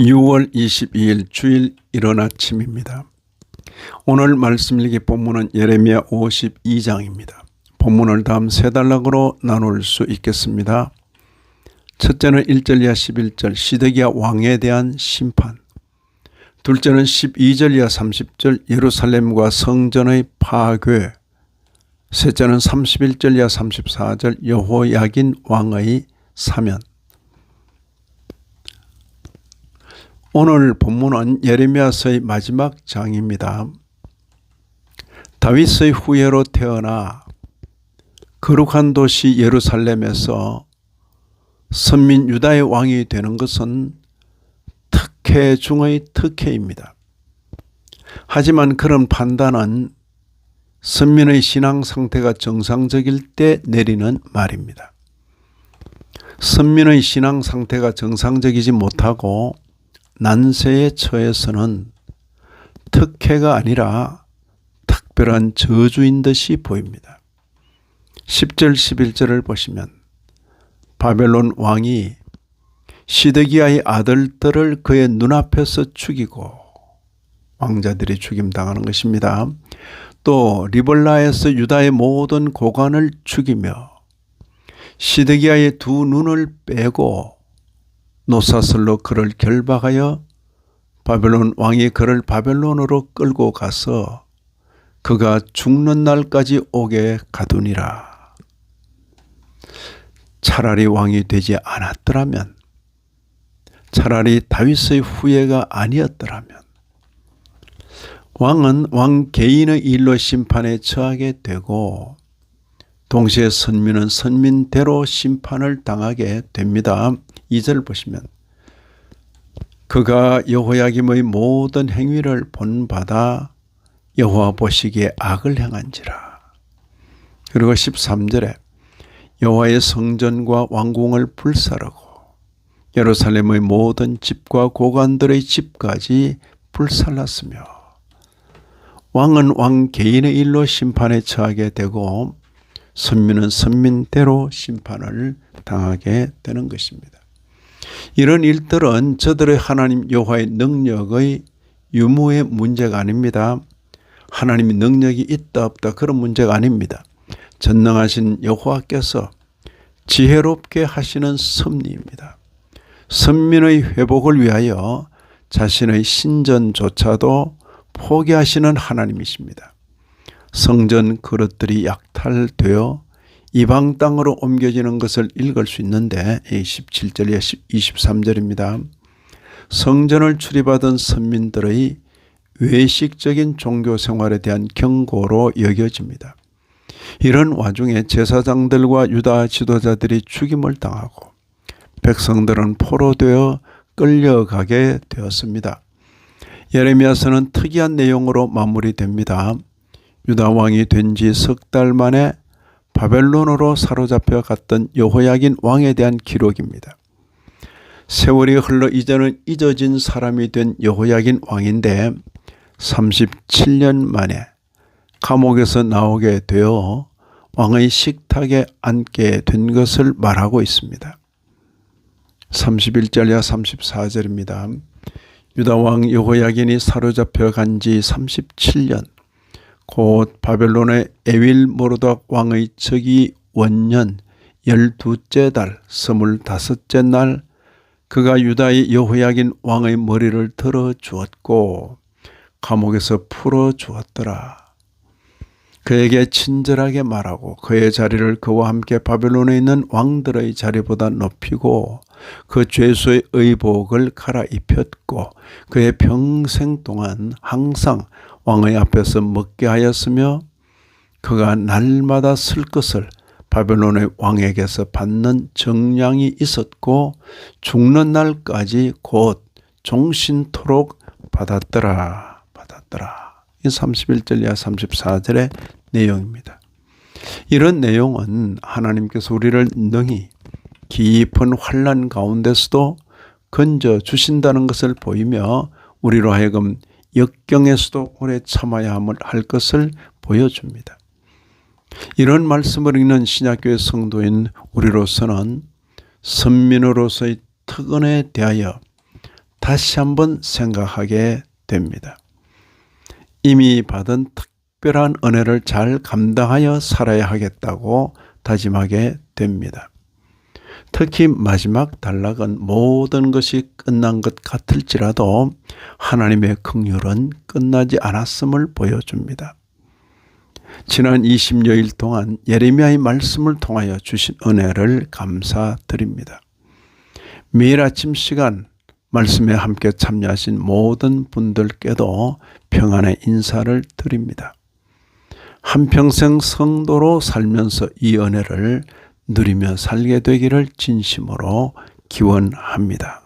6월 22일 주일 이른 아침입니다. 오늘 말씀 읽기 본문은 예레미야 52장입니다. 본문을 다음 세 단락으로 나눌 수 있겠습니다. 첫째는 1절 이하 11절 시드기야 왕에 대한 심판 둘째는 12절 이하 30절 예루살렘과 성전의 파괴 셋째는 31절 이하 34절 여호야긴 왕의 사면 오늘 본문은 예레미야서의 마지막 장입니다. 다윗의 후예로 태어나 거룩한 도시 예루살렘에서 선민 유다의 왕이 되는 것은 특혜 중의 특혜입니다. 하지만 그런 판단은 선민의 신앙 상태가 정상적일 때 내리는 말입니다. 선민의 신앙 상태가 정상적이지 못하고 난세에 처해서는 특혜가 아니라 특별한 저주인 듯이 보입니다. 10절 11절을 보시면 바벨론 왕이 시드기야의 아들들을 그의 눈앞에서 죽이고 왕자들이 죽임당하는 것입니다. 또 리벌라에서 유다의 모든 고관을 죽이며 시드기야의 두 눈을 빼고 노사슬로 그를 결박하여 바벨론 왕이 그를 바벨론으로 끌고 가서 그가 죽는 날까지 오게 가두니라. 차라리 왕이 되지 않았더라면, 차라리 다윗의 후예가 아니었더라면, 왕은 왕 개인의 일로 심판에 처하게 되고, 동시에 선민은 선민대로 심판을 당하게 됩니다. 2절 보시면 그가 여호야김의 모든 행위를 본받아 여호와 보시기에 악을 행한지라. 그리고 13절에 여호와의 성전과 왕궁을 불사르고 예루살렘의 모든 집과 고관들의 집까지 불살랐으며 왕은 왕 개인의 일로 심판에 처하게 되고 선민은 선민대로 심판을 당하게 되는 것입니다. 이런 일들은 저들의 하나님 여호와의 능력의 유무의 문제가 아닙니다. 하나님의 능력이 있다 없다 그런 문제가 아닙니다. 전능하신 여호와께서 지혜롭게 하시는 섭리입니다. 선민의 회복을 위하여 자신의 신전조차도 포기하시는 하나님이십니다. 성전 그릇들이 약탈되어 이방 땅으로 옮겨지는 것을 읽을 수 있는데 17절에 23절입니다. 성전을 출입하던 선민들의 외식적인 종교 생활에 대한 경고로 여겨집니다. 이런 와중에 제사장들과 유다 지도자들이 죽임을 당하고 백성들은 포로되어 끌려가게 되었습니다. 예레미야서는 특이한 내용으로 마무리됩니다. 유다 왕이 된 지 석 달 만에 바벨론으로 사로잡혀 갔던 여호야긴 왕에 대한 기록입니다. 세월이 흘러 이제는 잊어진 사람이 된 여호야긴 왕인데 37년 만에 감옥에서 나오게 되어 왕의 식탁에 앉게 된 것을 말하고 있습니다. 31절이야 34절입니다. 유다 왕 여호야긴이 사로잡혀 간 지 37년 곧 바벨론의 에윌 모르닥 왕의 즉위 원년 열두째 달 스물다섯째 날 그가 유다의 여호야긴 왕의 머리를 들어 주었고 감옥에서 풀어 주었더라. 그에게 친절하게 말하고 그의 자리를 그와 함께 바벨론에 있는 왕들의 자리보다 높이고 그 죄수의 의복을 갈아입혔고 그의 평생 동안 항상 왕의 앞에서 먹게 하였으며 그가 날마다 쓸 것을 바벨론의 왕에게서 받는 정량이 있었고 죽는 날까지 곧 종신토록 받았더라 받았더라. 이 31절 이하 34절의 내용입니다. 이런 내용은 하나님께서 우리를 능히 깊은 환란 가운데서도 건져 주신다는 것을 보이며 우리로 하여금 역경에서도 오래 참아야 할 것을 보여줍니다. 이런 말씀을 읽는 신약교회 성도인 우리로서는 선민으로서의 특권에 대하여 다시 한번 생각하게 됩니다. 이미 받은 특별한 은혜를 잘 감당하여 살아야 하겠다고 다짐하게 됩니다. 특히 마지막 단락은 모든 것이 끝난 것 같을지라도 하나님의 긍휼은 끝나지 않았음을 보여줍니다. 지난 20여일 동안 예레미야의 말씀을 통하여 주신 은혜를 감사드립니다. 매일 아침 시간 말씀에 함께 참여하신 모든 분들께도 평안의 인사를 드립니다. 한평생 성도로 살면서 이 은혜를 누리며 살게 되기를 진심으로 기원합니다.